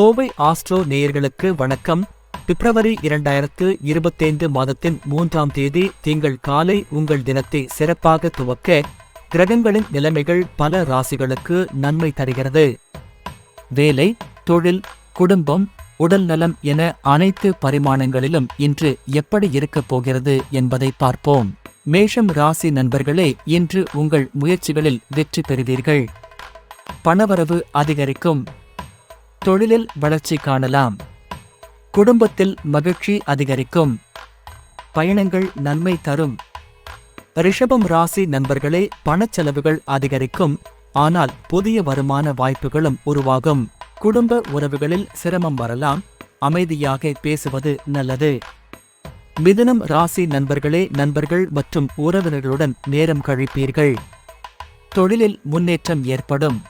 Kovai astro நேயர்களுக்கு வணக்கம். பிப்ரவரி இரண்டாயிரத்து இருபத்தைந்து மாதத்தின் மூன்றாம் தேதி திங்கள் காலை உங்கள் தினத்தை சிறப்பாக துவக்க கிரகங்களின் நிலைமைகள் பல ராசிகளுக்கு நன்மை தருகிறது. வேலை தொழில் குடும்பம் உடல் நலம் என அனைத்து பரிமாணங்களிலும் இன்று எப்படி இருக்கப் போகிறது என்பதை பார்ப்போம். மேஷம் ராசி நண்பர்களே இன்று உங்கள் முயற்சிகளில் வெற்றி பெறுவீர்கள். பணவரவு அதிகரிக்கும். தொழிலில் வளர்ச்சி காணலாம். குடும்பத்தில் மகிழ்ச்சி அதிகரிக்கும். பயணங்கள் நன்மை தரும். ரிஷபம் ராசி நண்பர்களே பணச்செலவுகள் அதிகரிக்கும். ஆனால் புதிய வருமான வாய்ப்புகளும் உருவாகும். குடும்ப உறவுகளில் சிரமம் வரலாம். அமைதியாக பேசுவது நல்லது. மிதுனம் ராசி நண்பர்களே நண்பர்கள் மற்றும் உறவினர்களுடன் நேரம் கழிப்பீர்கள். தொழிலில் முன்னேற்றம் ஏற்படும்.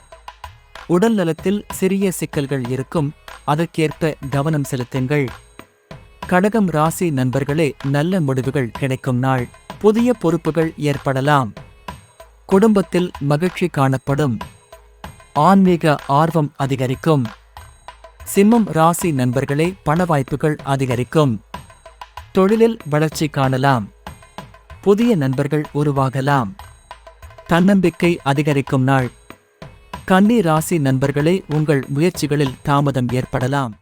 உடல் நலத்தில் சிறிய சிக்கல்கள் இருக்கும் அதற்கேற்ப கவனம் செலுத்துங்கள். கடகம் ராசி நண்பர்களே நல்ல முடிவுகள் கிடைக்கும் நாள். புதிய பொறுப்புகள் ஏற்படலாம். குடும்பத்தில் மகிழ்ச்சி காணப்படும். ஆன்மீக ஆர்வம் அதிகரிக்கும். சிம்மம் ராசி நண்பர்களே பண வாய்ப்புகள் அதிகரிக்கும். தொழிலில் வளர்ச்சி காணலாம். புதிய நண்பர்கள் உருவாகலாம். தன்னம்பிக்கை அதிகரிக்கும் நாள். கன்னி ராசி நண்பர்களே உங்கள் முயற்சிகளில் தாமதம் ஏற்படலாம்.